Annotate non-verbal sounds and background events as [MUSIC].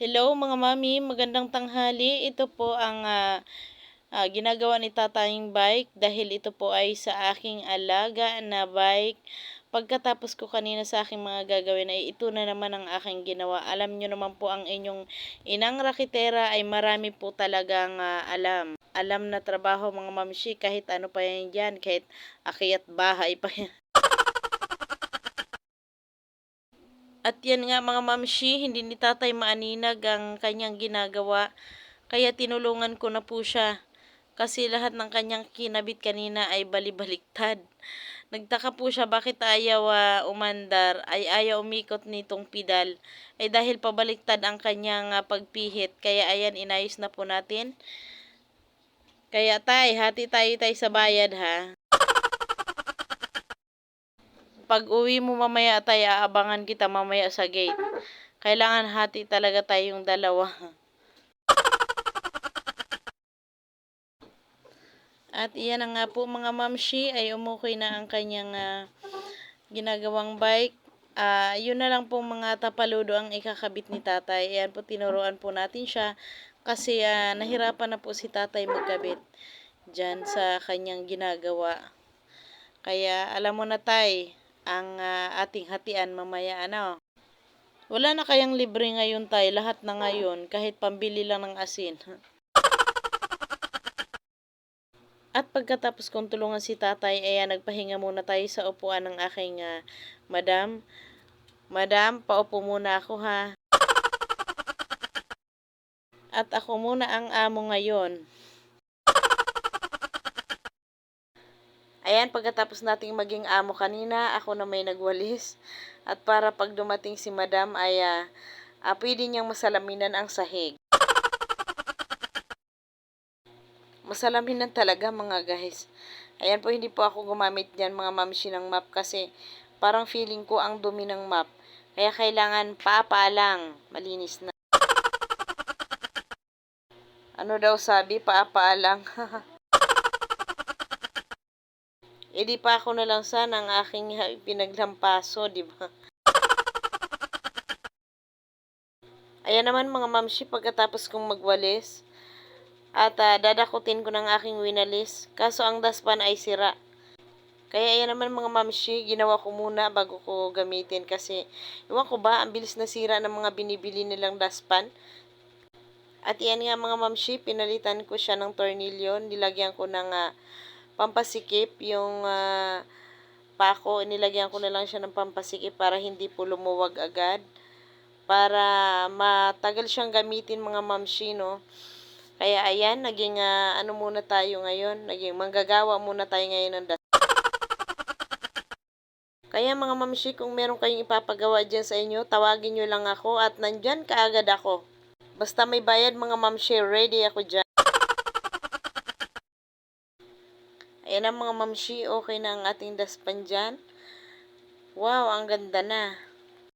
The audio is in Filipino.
Hello mga mami, magandang tanghali. Ito po ang ah, ah, ginagawa ni tataying bike dahil ito po ay sa aking alaga na bike. Pagkatapos ko kanina sa aking mga gagawin ay ito na naman ang aking ginawa. Alam nyo naman po ang inyong inang rakitera ay marami po talagang ah, alam. Alam na trabaho mga mamshi kahit ano pa yan dyan, kahit akyat bahay pa yan. At yan nga mga mamshi, hindi ni tatay maaninag ang kanyang ginagawa. Kaya tinulungan ko na po siya. Kasi lahat ng kanyang kinabit kanina ay balibaliktad. Nagtaka po siya bakit ayaw ah, umandar, ay ayaw umikot nitong pedal. Ay dahil pabaliktad ang kanyang ah, pagpihit. Kaya ayan, inayos na po natin. Kaya tay, hati tayo tayo sa bayad ha. Pag uwi mo mamaya tayo, aabangan kita mamaya sa gate. Kailangan hati talaga tayong dalawa. At iyan nga po mga mamshi ay umukoy na ang kanyang ah, ginagawang bike. Ah, yun na lang po mga tapaludo ang ikakabit ni tatay. Ayan po tinuruan po natin siya kasi ah, nahirapan na po si tatay magkabit dyan sa kanyang ginagawa. Kaya alam mo na tay, ang ah, ating hatian mamaya ano. Wala na kayang libre ngayon tay, lahat na ngayon, kahit pambili lang ng asin. At pagkatapos kong tulungan si tatay, ayan, nagpahinga muna tayo sa upuan ng aking ah, madam. Madam, paupo muna ako ha. At ako muna ang amo ngayon. Ayan, pagkatapos nating maging amo kanina, ako na may nagwalis. At para pag dumating si madam ay ah, ah, pwede niyang masalaminan ang sahig. Masalaminan talaga mga guys. Ayan po, hindi po ako gumamit dyan mga mamshi ng map kasi parang feeling ko ang dumi ng map. Kaya kailangan papa lang, malinis na. Ano daw sabi, paapa lang. [LAUGHS] E di pa ako na lang sana ang aking pinaglampaso, di ba? Ayan naman mga mamshi, pagkatapos kong magwalis, at ah, dadakutin ko ng aking winalis, kaso ang daspan ay sira. Kaya ayan naman mga mamshi, ginawa ko muna bago ko gamitin kasi, iwan ko ba, ang bilis na sira ng mga binibili nilang daspan. At yan nga mga mamshi, pinalitan ko siya ng tornilyo, nilagyan ko ng ah, pampasikip, yung ah, pako, nilagyan ko na lang siya ng pampasikip para hindi po lumuwag agad. Para matagal siyang gamitin mga mamshi, no? Kaya ayan, naging ah, ano muna tayo ngayon, naging manggagawa muna tayo ngayon ng das. Kaya mga mamshi, kung meron kayong ipapagawa dyan sa inyo, tawagin nyo lang ako at nandyan kaagad ako. Basta may bayad mga mamshi, ready ako dyan. Ayan ang mga mamshi, okay na ang ating daspan dyan. Wow, ang ganda na.